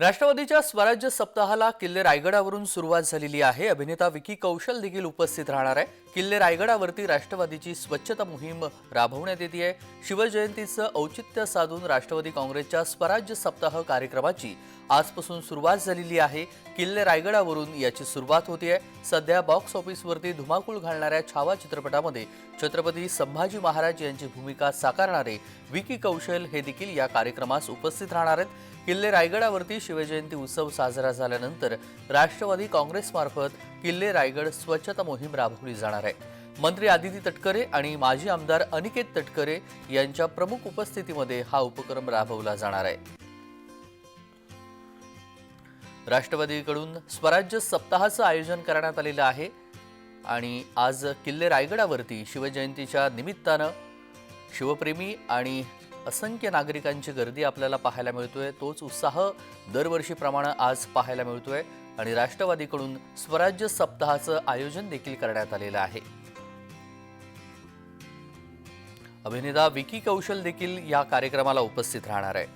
राष्ट्रवादीच्या स्वराज्य सप्ताहाला किल्ले रायगडावरून सुरुवात झालेली आहे. अभिनेता विकी कौशल देखील उपस्थित राहणार आहे. किल्ले रायगडावरती राष्ट्रवादीची स्वच्छता मोहीम राबवण्यात येते आहे. शिवजयंतीचं औचित्य साधून राष्ट्रवादी काँग्रेसच्या स्वराज्य सप्ताह कार्यक्रमाची आजपासून सुरुवात झालेली आहे. किल्ले रायगडावरून याची सुरुवात होती आहे. सध्या बॉक्स ऑफिसवरती धुमाकूळ घालणाऱ्या छावा चित्रपटामध्ये छत्रपती संभाजी महाराज यांची भूमिका साकारणारे विकी कौशल हे देखील या कार्यक्रमास उपस्थित राहणार आहेत. किल्ले रायगडावरती शिवजयंती उत्सव साजरा झाल्यानंतर राष्ट्रवादी काँग्रेसमार्फत किल्ले रायगड स्वच्छता मोहीम राबवली जाणार आहे. मंत्री आदिती तटकरे आणि माजी आमदार अनिकेत तटकरे यांच्या प्रमुख उपस्थितीमध्ये हा उपक्रम राबवला जाणार आहे. राष्ट्रवादीकडून स्वराज्य सप्ताहाचं आयोजन करण्यात आलेलं आहे आणि आज किल्ले रायगडावरती शिवजयंतीच्या निमित्तानं शिवप्रेमी आणि असंख्य नागरिकांची गर्दी आपल्याला पाहायला मिळतोय. तोच उत्साह दरवर्षीप्रमाणे आज पाहायला मिळतोय आणि राष्ट्रवादीकडून स्वराज्य सप्ताहाचं आयोजन देखील करण्यात आलेलं आहे. अभिनेता विकी कौशल देखील या कार्यक्रमाला उपस्थित राहणार आहे.